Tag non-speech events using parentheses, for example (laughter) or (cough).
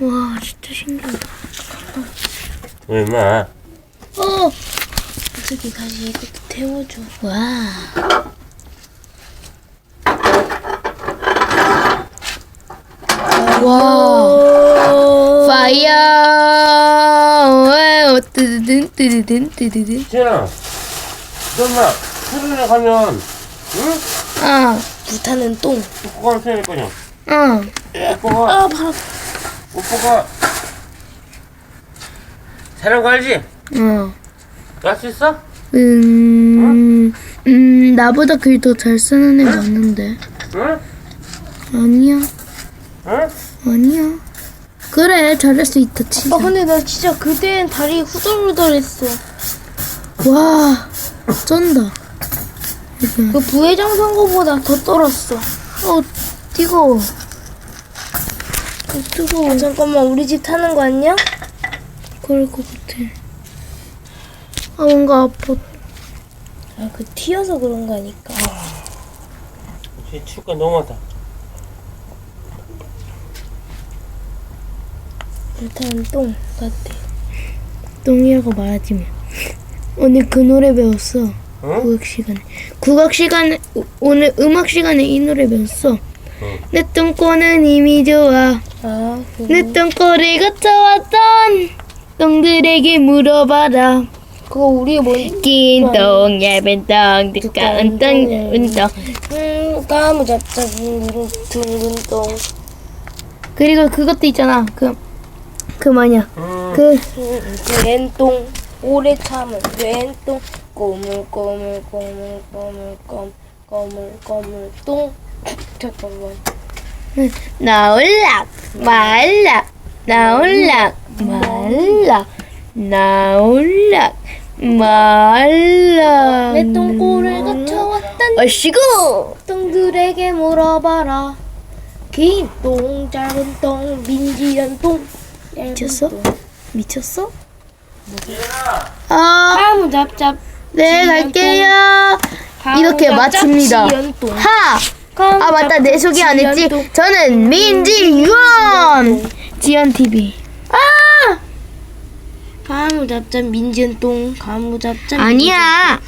와 진짜 신기하다. 왜 임마? 어. 저기 다시 이것도 태워줘. 와. 와. 파이어. 뜨드든 뜨드든 뜨드든. 지현아 너 엄마 수련회 가면 응? 어. 불타는 똥. 오빠가 해야 될 거냐? 어. 오빠가 아, 바로. 오빠가 잘한 거 알지? 어. 할 수 있어? 음. 음 나보다 글 더 잘 쓰는 애 맞는데. 응? 아니야. 응? 아니야. 그래 잘할 수 있다 치자. 아, 근데 나 진짜 그땐 다리 후덜후덜했어. 와. 쩐다. 그 부회장 선거보다 더 떨었어. 어 뜨거워. 어, 뜨거워. 아, 잠깐만, 우리 집 타는 거 아니야? 그럴 것 같아. 아 뭔가 아파. 아, 그 튀어서 그런 거 아니까. 쟤 축가 너무하다 불타는 똥 같아. 똥이라고 말하지 마. 오늘 그 노래 배웠어. 응? 국악 시간에. 국악 시간에 오- 오늘 음악 시간에 이 노래 배웠어. 응. 내 똥꼬는 이미 좋아. 아. 내 똥꼬를 거쳐왔던 똥들에게 물어봐라. 그거 우리 뭔, 긴 똥, 얇은 똥, 두꺼운 똥, 얇은 똥. 음, 까무 잡잡, 둥근, 둥근 똥. 그리고 그것도 있잖아. 그, 그 뭐냐. 응. 그, 음, 된똥. 오래 참은 된똥. 꼬물, 꼬물, 꼬물, 꼬물, 꼬물, 꼬물, 꼬물, 똥. (laughs) 잠깐만. 나올락, 말락, 나올락, 말락, 나올락, 말락. 내 똥꼬를 거쳐왔던 어시고! 똥들에게 물어봐라. 긴 똥, 짧은 똥, 민지연 똥. 얇은 미쳤어? 똥. 미쳤어? 아, 까무 잡잡. 네, 갈게요. 이렇게 마칩니다. 하! 아, 맞다. 내 소개 안 했지? 저는 민지유원! 지연TV. 가무 잡잡 민지연 똥. 가무 잡잡. 아니야.